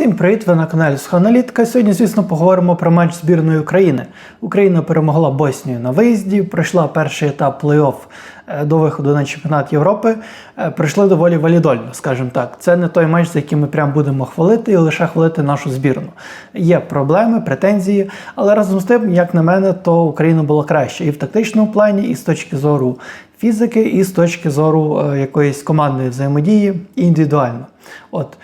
Всім привіт! Ви на каналі Сухоаналітика. Сьогодні, звісно, поговоримо про матч збірної України. Україна перемогла Боснію на виїзді, пройшла перший етап плей-офф е, до виходу на чемпіонат Європи. Е, Пройшли доволі валідольно, скажімо так. Це не той матч, за який ми прям будемо хвалити і лише хвалити нашу збірну. Є проблеми, претензії, але разом з тим, як на мене, то Україна була краще і в тактичному плані, і з точки зору фізики, і з точки зору е, якоїсь командної взаємодії, індивідуально. От.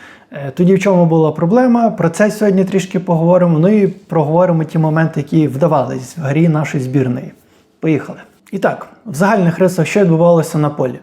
Е, Тоді в чому була проблема? Про це сьогодні трішки поговоримо. Ну і проговоримо ті моменти, які вдавались в грі нашої збірної. Поїхали. І так, в загальних рисах, що відбувалося на полі?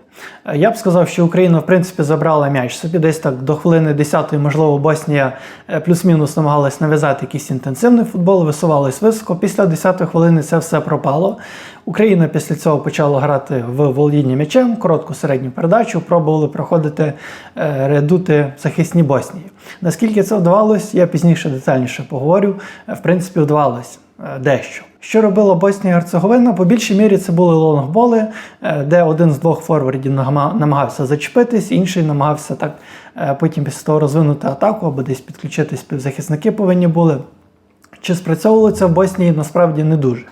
Е, Я б сказав, що Україна, в принципі, забрала м'яч собі десь так до хвилини 10-ї, можливо, Боснія е, плюс-мінус намагалась нав'язати якийсь інтенсивний футбол, висувалась високо. Після 10-ї хвилини це все пропало. Україна після цього почала грати в володіння м'ячем, коротку середню передачу, пробували проходити е, редути захисні Боснії. Наскільки це вдавалось, я пізніше детальніше поговорю. В принципі, вдавалось дещо. Що робила Боснія і Герцеговина? По більшій мірі це були лонгболи, е, де один з двох форвардів намагався зачепитись, інший намагався так е, потім після того розвинути атаку або десь підключитись півзахисники повинні були. Чи спрацьовувало це в Боснії насправді не дуже.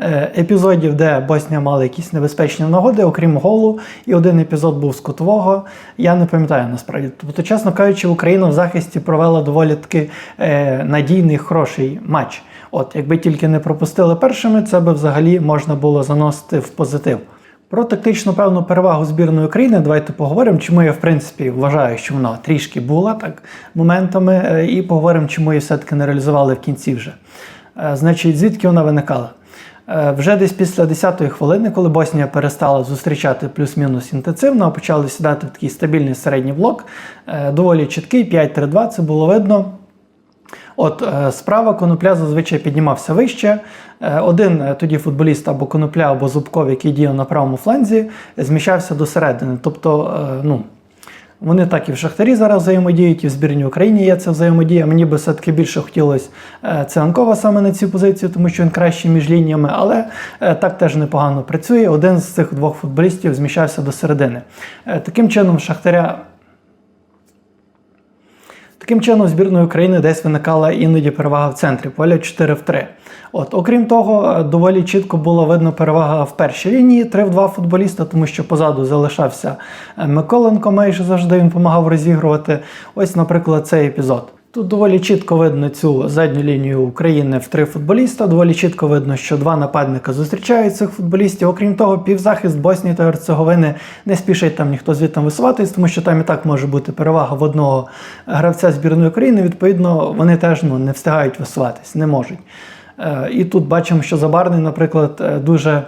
Е, Епізодів, де Боснія мала якісь небезпечні нагоди, окрім голу, і один епізод був з кутового, я не пам'ятаю насправді. Тобто, чесно кажучи, Україна в захисті провела доволі таки е, надійний, хороший матч. От, якби тільки не пропустили першими, це би взагалі можна було заносити в позитив. Про тактичну певну перевагу збірної України давайте поговоримо, чому я в принципі вважаю, що вона трішки була так моментами, е, і поговоримо, чому її все-таки не реалізували в кінці вже. Е, Значить, звідки вона виникала? Е, Вже десь після 10-ї хвилини, коли Боснія перестала зустрічати плюс-мінус інтенсивно, а почали сідати в такий стабільний середній блок, доволі чіткий, 5-3-2, це було видно. От е, справа конопля зазвичай піднімався вище. Е, Один е, тоді футболіст або конопля, або зубков, який діяв на правому фланзі, зміщався до середини. Тобто, ну. Вони так і в Шахтарі зараз взаємодіють, і в збірній Україні є ця взаємодія. Мені би все-таки більше хотілося Циганкова саме на цю позицію, тому що він кращий між лініями, але так теж непогано працює. Один з цих двох футболістів зміщався до середини. Таким чином, Шахтаря Таким чином, збірної України десь виникала іноді перевага в центрі поля 4 в 3. От, окрім того, е, доволі чітко було видно перевага в першій лінії 3 в 2 футболіста, тому що позаду залишався е, Миколенко, майже завжди він допомагав розігрувати. Ось, наприклад, цей епізод. Тут доволі чітко видно цю задню лінію України в три футболіста. Доволі чітко видно, що два нападника зустрічають цих футболістів. Окрім того, півзахист Боснії та Герцеговини не спішить там ніхто звідти висуватись, тому що там і так може бути перевага в одного гравця збірної України. Відповідно, вони теж ну, не встигають висуватись, не можуть. Е, І тут бачимо, що Забарний, наприклад, е, дуже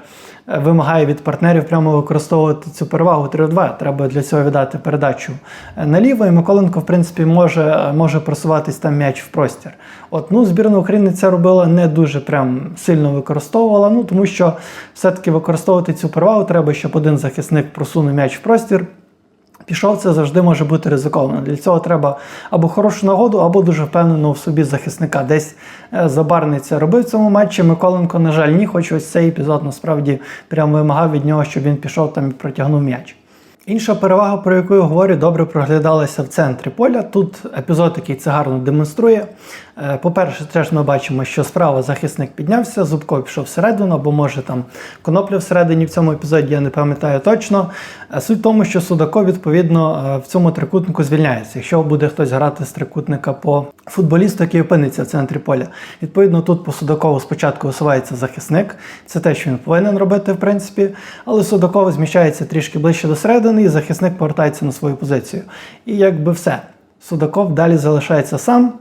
вимагає від партнерів прямо використовувати цю перевагу 3-2. Треба для цього віддати передачу е, наліво. І Миколенко, в принципі, може, е, може просуватись там м'яч в простір. От, ну, збірна України це робила не дуже прям сильно використовувала, ну тому що все-таки використовувати цю перевагу треба, щоб один захисник просунув м'яч в простір. Пішов, це завжди може бути ризиковано. Для цього треба або хорошу нагоду, або дуже впевненого в собі захисника. Десь е, Забарний це робив в цьому матчі. Миколенко, на жаль, ні, хоч ось цей епізод насправді прямо вимагав від нього, щоб він пішов там і протягнув м'яч. Інша перевага, про яку я говорю, добре проглядалася в центрі поля. Тут епізод, який це гарно демонструє. Е, По-перше, теж ми бачимо, що справа захисник піднявся, Зубко пішов всередину, або може там конопля всередині в цьому епізоді, я не пам'ятаю точно. Е, Суть в тому, що Судако, відповідно, е, в цьому трикутнику звільняється. Якщо буде хтось грати з трикутника по футболісту, який опиниться в центрі поля. Відповідно, тут по Судакову спочатку висувається захисник. Це те, що він повинен робити, в принципі. Але Судаков зміщається трішки ближче до середини, і захисник повертається на свою позицію. І якби все. Судаков далі залишається сам.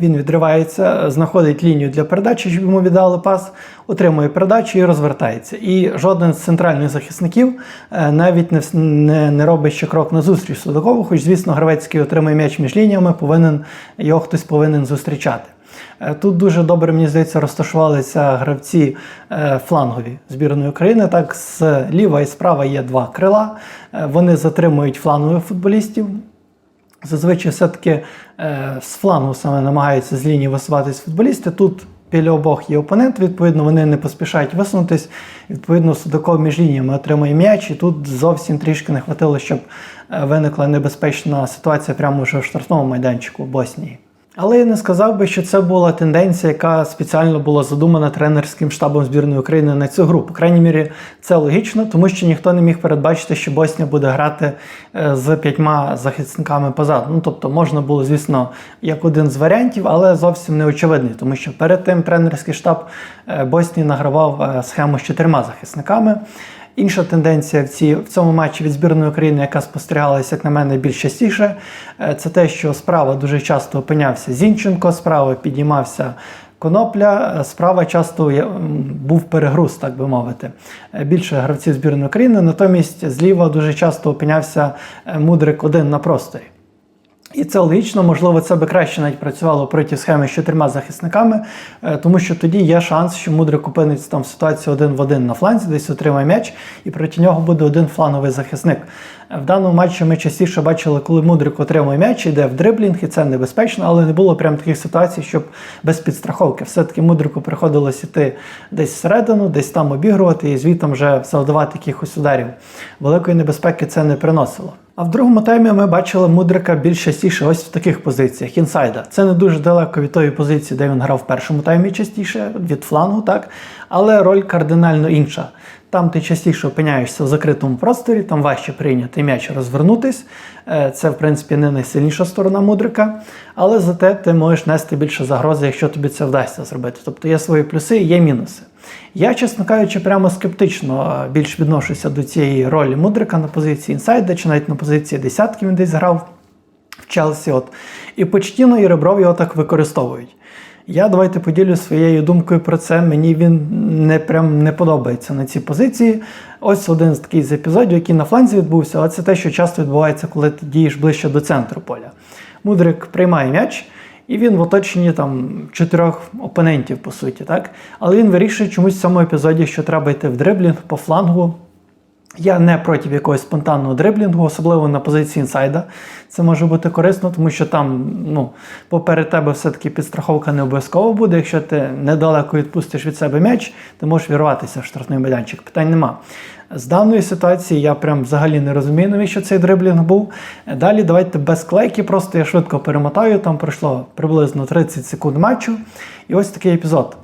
Він відривається, знаходить лінію для передачі, щоб йому віддали пас, отримує передачу і розвертається. І жоден з центральних захисників е, навіть не, не, не робить ще крок на зустріч Судакову, хоч, звісно, гравець, який отримує м'яч між лініями, повинен, його хтось повинен зустрічати. Е, Тут дуже добре, мені здається, розташувалися гравці е, флангові збірної України. Так, з ліва і справа є два крила. Вони затримують флангових футболістів. Зазвичай все-таки е, з флангу саме намагаються з лінії висуватись футболісти. Тут біля обох є опонент, відповідно, вони не поспішають висунутись. Відповідно, Судаков між лініями отримує м'яч, і тут зовсім трішки не хватило, щоб е, виникла небезпечна ситуація прямо вже в штрафному майданчику Боснії. Але я не сказав би, що це була тенденція, яка спеціально була задумана тренерським штабом збірної України на цю гру. По крайній мірі, це логічно, тому що ніхто не міг передбачити, що Боснія буде грати е, з п'ятьма захисниками позаду. Ну тобто можна було, звісно, як один з варіантів, але зовсім не очевидний, тому що перед тим тренерський штаб е, Боснії награвав е, схему з чотирма захисниками. Інша тенденція в ці, в цьому матчі від збірної України, яка спостерігалася, як на мене, більш частіше, е, це те, що справа дуже часто опинявся Зінченко, справа підіймався Конопля, е, справа часто був перегруз, так би мовити. Е, Більше гравців збірної України, натомість зліва дуже часто опинявся Мудрик один на просторі. І це логічно, можливо, це би краще навіть працювало проти схеми з чотирма захисниками, е, тому що тоді є шанс, що Мудрик опиниться там в ситуації один в один на фланзі, десь отримає м'яч, і проти нього буде один фланговий захисник. Е, В даному матчі ми частіше бачили, коли Мудрик отримує м'яч, йде в дриблінг, і це небезпечно, але не було прям таких ситуацій, щоб без підстраховки. Все-таки Мудрику приходилось іти десь всередину, десь там обігрувати і звідти вже завдавати якихось ударів. Великої небезпеки це не приносило. А в другому таймі ми бачили Мудрика більш частіше ось в таких позиціях інсайда. Це не дуже далеко від тої позиції, де він грав в першому таймі частіше, від флангу, так? Але роль кардинально інша. Там ти частіше опиняєшся в закритому просторі, там важче прийняти м'яч розвернутись. Е, Це, в принципі, не найсильніша сторона Мудрика, але зате ти можеш нести більше загрози, якщо тобі це вдасться зробити. Тобто є свої плюси і є мінуси. Я, чесно кажучи, прямо скептично е, більш відношуся до цієї ролі Мудрика на позиції інсайда, чи навіть на позиції десятки він десь грав в Челсі. От. І Почтіно і Ребров його так використовують. Я давайте поділю своєю думкою про це. Мені він не прям не подобається на цій позиції. Ось один з таких епізодів, який на фланзі відбувся, але це те, що часто відбувається, коли ти дієш ближче до центру поля. Мудрик приймає м'яч, і він в оточенні там чотирьох опонентів, по суті, так? Але він вирішує чомусь в цьому епізоді, що треба йти в дриблінг по флангу. Я не проти якогось спонтанного дриблінгу, особливо на позиції інсайда. Це може бути корисно, тому що там, ну, поперед тебе все-таки підстраховка не обов'язково буде. Якщо ти недалеко відпустиш від себе м'яч, ти можеш вірватися в штрафний майданчик. Питань нема. З даної ситуації я прям взагалі не розумію, навіщо цей дриблінг був. Далі давайте без клейки, просто я швидко перемотаю. Там пройшло приблизно 30 секунд матчу. І ось такий епізод.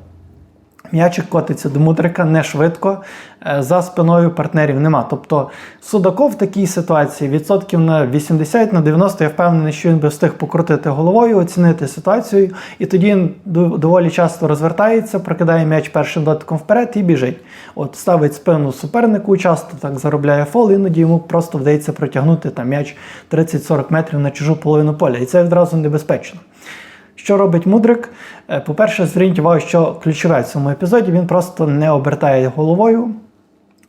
М'ячик котиться до мудрика не швидко, е, за спиною партнерів нема. Тобто Судаков в такій ситуації відсотків на 80 на 90 я впевнений, що він би встиг покрутити головою, оцінити ситуацію, і тоді він доволі часто розвертається, прокидає м'яч першим дотиком вперед і біжить. От ставить спину супернику, часто так заробляє фол, іноді йому просто вдається протягнути там м'яч 30-40 метрів на чужу половину поля. І це відразу небезпечно. Що робить мудрик? Е, По-перше, зверніть увагу, що ключове в цьому епізоді він просто не обертає головою.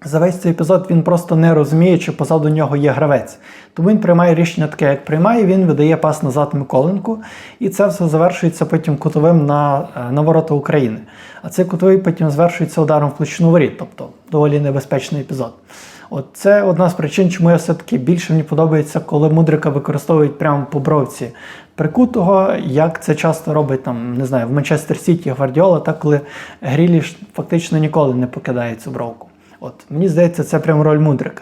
За весь цей епізод він просто не розуміє, чи позаду нього є гравець. Тому він приймає рішення таке, як приймає, він видає пас назад Миколенку, і це все завершується потім кутовим на, е, на ворота України. А цей кутовий потім завершується ударом в площину воріт, тобто доволі небезпечний епізод. От це одна з причин, чому я все-таки більше мені подобається, коли мудрика використовують прямо по бровці прикутого, як це часто робить там, не знаю, в Манчестер Сіті Гвардіола, так коли Гріліш фактично ніколи не покидає цю бровку. От мені здається, це прям роль мудрика.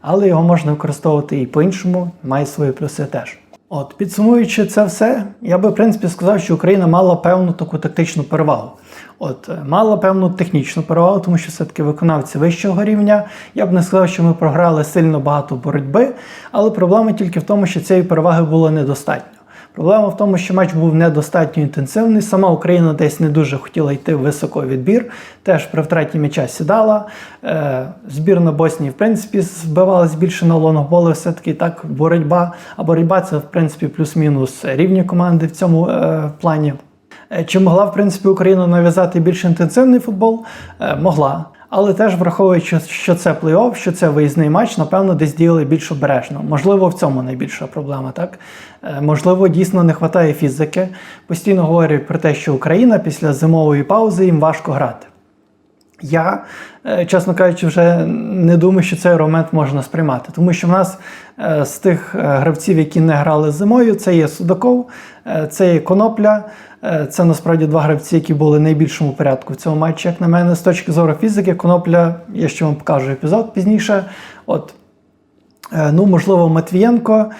Але його можна використовувати і по-іншому, має свої плюси теж. От, підсумуючи це все, я би в принципі сказав, що Україна мала певну таку тактичну перевагу. От, е, мала певну технічну перевагу, тому що все-таки виконавці вищого рівня. Я б не сказав, що ми програли сильно багато боротьби, але проблема тільки в тому, що цієї переваги було недостатньо. Проблема в тому, що матч був недостатньо інтенсивний. Сама Україна десь не дуже хотіла йти в високо відбір. Теж при втраті м'яча сідала. Е, збірна Боснії, в принципі, збивалась більше на лонгболи. Все-таки так боротьба. А боротьба це, в принципі, плюс-мінус рівні команди в цьому е, плані. Е, Чи могла, в принципі, Україна нав'язати більш інтенсивний футбол? Могла. Але теж враховуючи, що це плей-офф, що це виїзний матч, напевно, десь діяли більш обережно. Можливо, в цьому найбільша проблема, так? Е, Можливо, дійсно не вистачає фізики. Постійно говорять про те, що Україна після зимової паузи їм важко грати. Я, е, чесно кажучи, вже не думаю, що цей аргумент можна сприймати, тому що в нас е, з тих е, гравців, які не грали зимою, це є Судаков, це є Конопля. Це насправді два гравці, які були в найбільшому порядку в цьому матчі, як на мене, з точки зору фізики, Конопля, я ще вам покажу епізод пізніше. От, ну, можливо, Матвієнко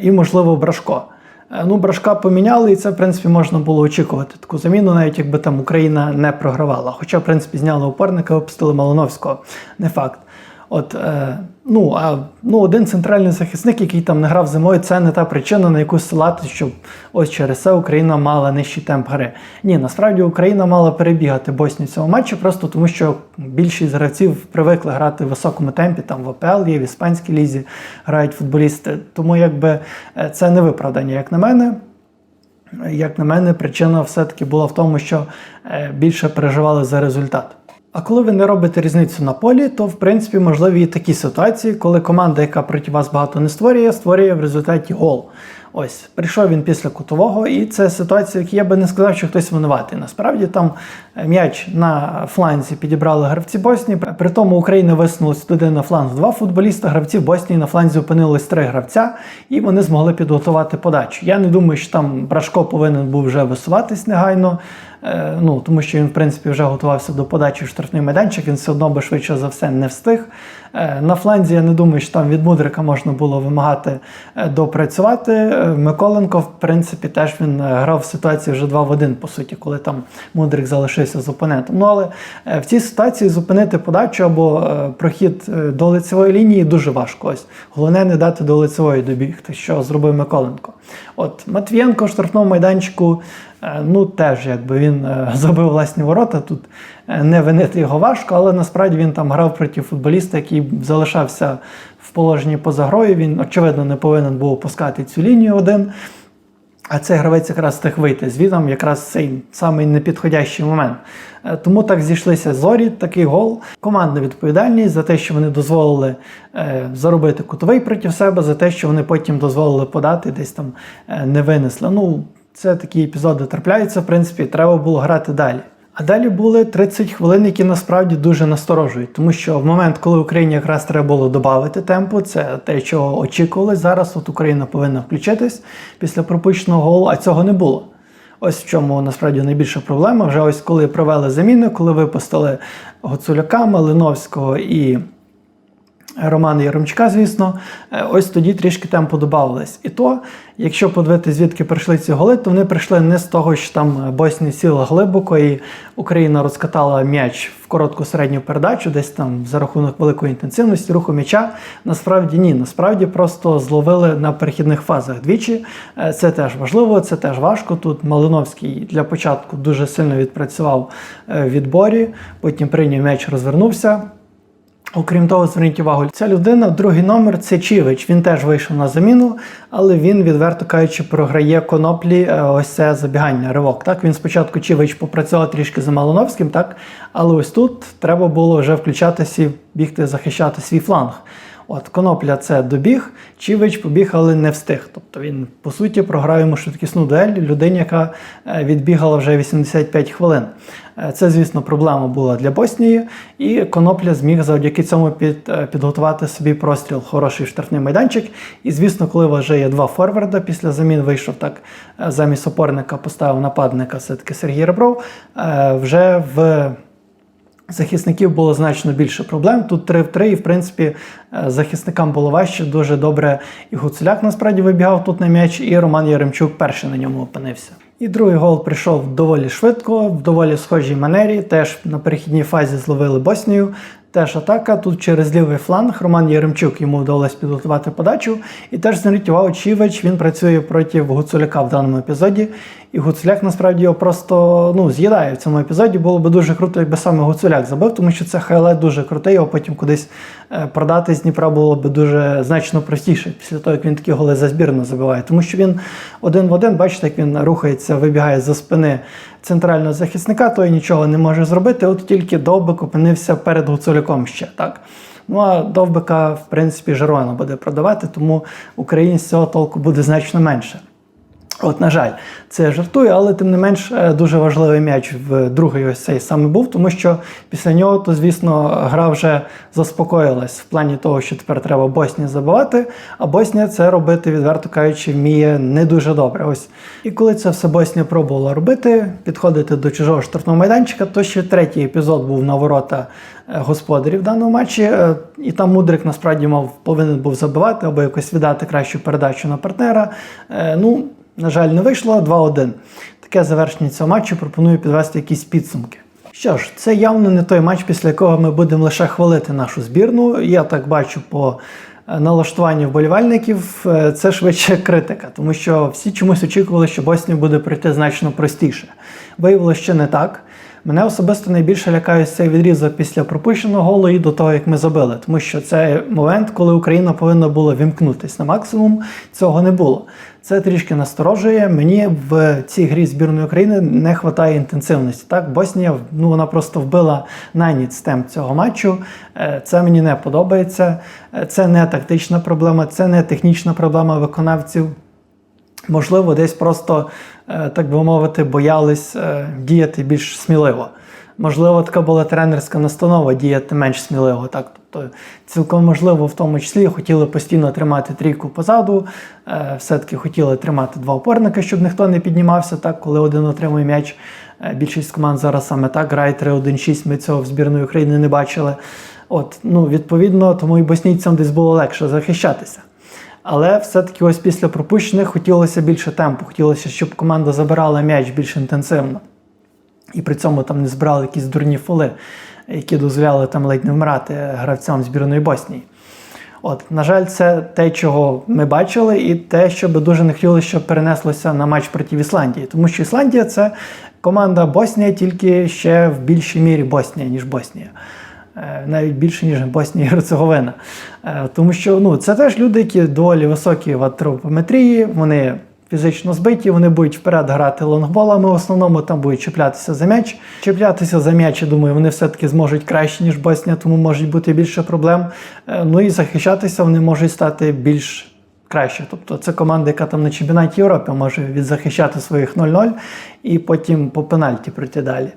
і, можливо, Брашко. Е, Ну, брашка поміняли, і це, в принципі, можна було очікувати таку заміну, навіть якби там Україна не програвала. Хоча, в принципі, зняли опорника, випустили Малиновського. Не факт. От, е, ну, а ну, один центральний захисник, який там не грав зимою, це не та причина, на яку ссилати, щоб ось через це Україна мала нижчий темп гри. Ні, насправді Україна мала перебігати Боснію в цьому матчі, просто тому що більшість гравців привикли грати в високому темпі, там в АПЛ є, в іспанській лізі грають футболісти. Тому якби е, це не виправдання, як на мене. Як на мене, причина все-таки була в тому, що е, більше переживали за результат. А коли ви не робите різницю на полі, то в принципі можливі і такі ситуації, коли команда, яка проти вас багато не створює, створює в результаті гол. Ось прийшов він після кутового, і це ситуація, яку я би не сказав, що хтось винуватий. Насправді там е, м'яч на фланзі підібрали гравці Боснії. При тому Україна висунулася туди на фланг два футболіста. Гравців Боснії на фланзі опинились три гравця, і вони змогли підготувати подачу. Я не думаю, що там Брашко повинен був вже висуватись негайно. Е, ну, тому що він, в принципі, вже готувався до подачі в штрафний майданчик, він все одно би швидше за все не встиг. Е, На фланзі я не думаю, що там від Мудрика можна було вимагати е, допрацювати. Миколенко, в принципі, теж він грав в ситуації вже 2 в 1, по суті, коли там Мудрик залишився з опонентом. Ну, але в цій ситуації зупинити подачу або прохід до лицевої лінії дуже важко. Ось головне не дати до лицевої добігти, що зробив Миколенко. От Матвієнко в штрафному майданчику. Е, Ну, теж якби він е, забив власні ворота. Тут е, не винити його важко, але насправді він там грав проти футболіста, який залишався в положенні поза грою. Він, очевидно, не повинен був опускати цю лінію один. А цей гравець якраз встиг вийти звідом, якраз цей самий непідходящий момент. Тому так зійшлися зорі, такий гол. Командна відповідальність за те, що вони дозволили е, заробити кутовий проти себе, за те, що вони потім дозволили подати, десь там е, не винесли. Ну, це такі епізоди трапляються, в принципі, треба було грати далі. А далі були 30 хвилин, які насправді дуже насторожують, тому що в момент, коли Україні якраз треба було додати темпу, це те, чого очікували зараз. От Україна повинна включитись після пропущеного голу, а цього не було. Ось в чому насправді найбільша проблема. Вже ось коли провели заміни, коли випустили Гоцуляка, Малиновського і Романа Яремчука, звісно, е, ось тоді трішки темпу додавалось. І то, якщо подивитися, звідки прийшли ці голи, то вони прийшли не з того, що там Боснія сіла глибоко, і Україна розкатала м'яч в коротку середню передачу, десь там за рахунок великої інтенсивності руху м'яча. Насправді ні. Насправді просто зловили на перехідних фазах двічі. Е, Це теж важливо, це теж важко. Тут Малиновський для початку дуже сильно відпрацював е, в відборі, потім прийняв м'яч, розвернувся. Окрім того, зверніть увагу, ця людина, другий номер це Чівич. Він теж вийшов на заміну, але він, відверто кажучи, програє коноплі е, ось це забігання, ривок. Так, він спочатку Чівич попрацював трішки за Малиновським, так, але ось тут треба було вже включатися і бігти захищати свій фланг. От Конопля це добіг, Чівич побіг, але не встиг. Тобто він, по суті, програв йому швидкісну дуель людині, яка е, відбігала вже 85 хвилин. Е, Це, звісно, проблема була для Боснії, і Конопля зміг завдяки цьому під, е, підготувати собі простріл, хороший штрафний майданчик. І, звісно, коли вже є два форварда, після замін вийшов так, замість опорника поставив нападника все-таки Сергій Ребров, вже в захисників було значно більше проблем. Тут 3 в 3, і в принципі е, захисникам було важче. Дуже добре і Гуцуляк насправді вибігав тут на м'яч, і Роман Яремчук перший на ньому опинився. І другий гол прийшов доволі швидко, в доволі схожій манері. Теж на перехідній фазі зловили Боснію. Теж атака. Тут через лівий фланг Роман Яремчук йому вдалося підготувати подачу. І теж зверніть увагу, Чівич він працює проти Гуцуляка в даному епізоді. І Гуцуляк насправді його просто ну, з'їдає в цьому епізоді. Було б дуже круто, якби саме Гуцуляк забив, тому що це хайлайт дуже крутий, його потім кудись е, продати з Дніпра було б дуже значно простіше після того, як він такі голи за збірну забиває. Тому що він один в один, бачите, як він рухається, вибігає за спини центрального захисника, той нічого не може зробити. От тільки Довбик опинився перед Гуцуляком ще так. Ну а Довбика, в принципі, Жерона буде продавати, тому українць цього толку буде значно менше. От, на жаль, це я жартую, але тим не менш е, дуже важливий м'яч в другий ось цей саме був, тому що після нього, то звісно, гра вже заспокоїлась в плані того, що тепер треба Боснії забивати, а Боснія це робити, відверто кажучи, вміє не дуже добре. Ось. І коли це все Боснія пробувала робити, підходити до чужого штрафного майданчика, то ще третій епізод був на ворота е, господарів в даному матчі. е, І там Мудрик насправді мав повинен був забивати або якось віддати кращу передачу на партнера. Ну, На жаль, не вийшло 2-1. Таке завершення цього матчу пропоную підвести якісь підсумки. Що ж, це явно не той матч, після якого ми будемо лише хвалити нашу збірну. Я так бачу по е, налаштуванню вболівальників, е, це швидше критика, тому що всі чомусь очікували, що Боснію буде пройти значно простіше. Виявилося, що не так. Мене особисто найбільше лякає цей відрізок після пропущеного голу і до того, як ми забили, тому що це момент, коли Україна повинна була вімкнутися на максимум. Цього не було. Це трішки насторожує. Мені в цій грі збірної України не вистачає інтенсивності. Так, Боснія ну вона просто вбила найніць темп цього матчу. Е, Це мені не подобається. Е, Це не тактична проблема, це не технічна проблема виконавців. Можливо, десь просто, е, так би мовити, боялись діяти більш сміливо. Можливо, така була тренерська настанова діяти менш сміливо. Так? Тобто, цілком можливо, в тому числі хотіли постійно тримати трійку позаду, е, все-таки хотіли тримати два опорника, щоб ніхто не піднімався, так, коли один отримує м'яч. Е, Більшість команд зараз саме так грає 3-1-6, ми цього в збірної України не бачили. От, ну, відповідно, тому і боснійцям десь було легше захищатися. Але все-таки ось після пропущених хотілося більше темпу, хотілося, щоб команда забирала м'яч більш інтенсивно. І при цьому там не збирали якісь дурні фоли, які дозволяли там ледь не вмирати гравцям збірної Боснії. От, на жаль, це те, чого ми бачили, і те, що би дуже не хотілося, щоб перенеслося на матч проти Ісландії. Тому що Ісландія це команда Боснія, тільки ще в більшій мірі Боснія, ніж Боснія. Е, Навіть більше, ніж Боснія і Герцеговина. Е, Тому що ну, це теж люди, які доволі високі в антропометрії, вони фізично збиті, вони будуть вперед грати лонгболами. В основному там будуть чіплятися за м'яч. Чіплятися за м'яч, я думаю, вони все-таки зможуть краще, ніж Боснія, тому можуть бути більше проблем. Е, Ну і захищатися вони можуть стати більш краще. Тобто це команда, яка там на чемпіонаті Європи може відзахищати своїх 0-0 і потім по пенальті пройти далі.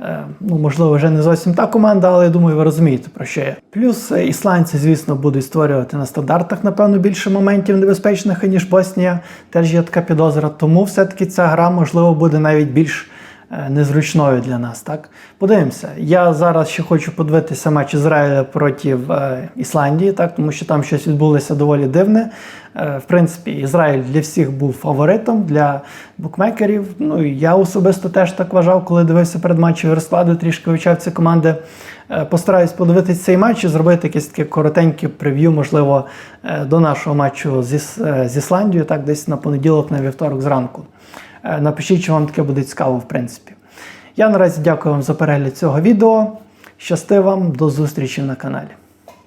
Е, Ну, можливо, вже не зовсім та команда, але я думаю, ви розумієте, про що я. Плюс е, ісландці, звісно, будуть створювати на стандартах, напевно, більше моментів небезпечних, ніж Боснія. Теж є така підозра. Тому все-таки ця гра, можливо, буде навіть більш незручною для нас. Так? Подивимося. Я зараз ще хочу подивитися матч Ізраїля проти е, Ісландії, так? тому що там щось відбулося доволі дивне. Е, в принципі, Ізраїль для всіх був фаворитом для букмекерів. Ну і я особисто теж так вважав, коли дивився перед матчем розкладу, трішки вивчав ці команди. Е, Постараюсь подивитися цей матч і зробити якесь таке коротеньке прев'ю, можливо, е, до нашого матчу е, з Ісландією, так десь на понеділок, на вівторок зранку. Е, Напишіть, що вам таке буде цікаво, в принципі. Я наразі дякую вам за перегляд цього відео. Щасти вам, до зустрічі на каналі.